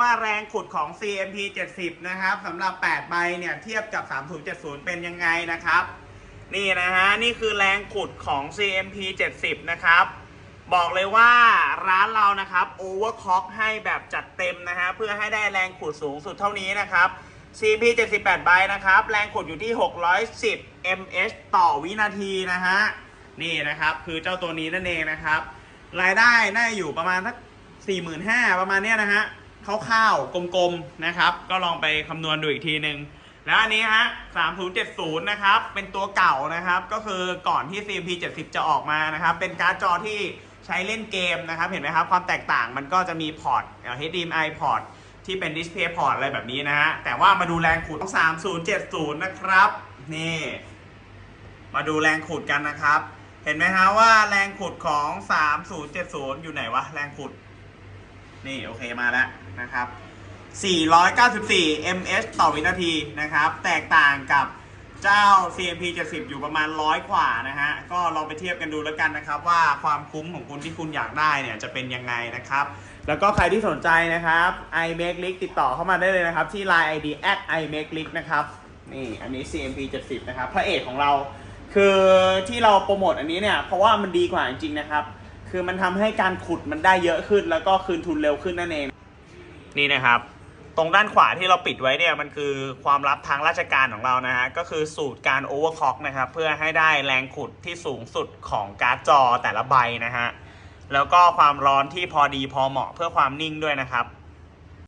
ว่าแรงขุดของ CMP 70 นะครับสำหรับ 8 ใบเนี่ย เทียบกับ 3070 เป็นยังไงนะครับ นี่นะฮะ นี่คือแรงขุดของ CMP 70 นะครับ บอกเลยว่าร้านเรานะครับ overclock ให้แบบจัดเต็มนะฮะ เพื่อให้ได้แรงขุดสูงสุดเท่านี้นะครับ cmp 78 ใบนะครับ แรงขุดอยู่ที่ 610 ms ต่อวินาทีนะฮะ นี่นะครับ คือเจ้าตัวนี้นั่นเองนะครับ รายได้น่าอยู่ประมาณสัก45,000ประมาณเนี้ยนะฮะ คร่าวๆ กลมๆ นะครับ ก็ลองไปคำนวณดูอีกทีหนึ่งแล้วอันนี้ฮะ 3070 นะครับ เป็นตัวเก่านะครับ ก็คือก่อนที่ CMP 70 จะออกมานะครับ เป็นการ์ดจอที่ใช้เล่นเกมนะครับ เห็นไหมครับ ความแตกต่างมันก็จะมีพอร์ตเอ่อ HDMI พอร์ตที่เป็น Display Port อะไรแบบนี้นะฮะ แต่ว่ามาดูแรงขุดของ 3070 นะครับ นี่ มาดูแรงขุดกันนะครับ เห็นไหมฮะว่าแรงขุดของ 3070 อยู่ไหนวะ แรงขุด นี่โอเคมาแล้วนะครับ 494 ms ต่อวินาทีนะครับ แตกต่างกับเจ้า CMP 70 อยู่ประมาณร้อยกว่านะฮะ ก็ลองไปเทียบกันดูแล้วกันนะครับ ว่าความคุ้มของคุณที่คุณอยากได้เนี่ยจะเป็นยังไงนะครับ แล้วก็ใครที่สนใจนะครับ iMake Leak ติดต่อเข้ามาได้เลยนะครับ ที่ Line ID at iMake Leak นะครับ นี่อันนี้ CMP 70 นะครับ พระเอกของเราคือที่เราโปรโมทอันนี้เนี่ย เพราะว่ามันดีกว่าจริงๆนะครับ คือมันทำให้การขุดมันได้เยอะขึ้น แล้วก็คืนทุนเร็วขึ้นนั่นเอง นี่นะครับ ตรงด้านขวาที่เราปิดไว้เนี่ยมันคือความลับทางราชการของเรานะฮะก็คือสูตรการโอเวอร์คล็อกนะครับ เพื่อให้ได้แรงขุดที่สูงสุดของการ์ดจอแต่ละใบนะฮะแล้วก็ความร้อนที่พอดีพอเหมาะเพื่อความนิ่งด้วยนะครับ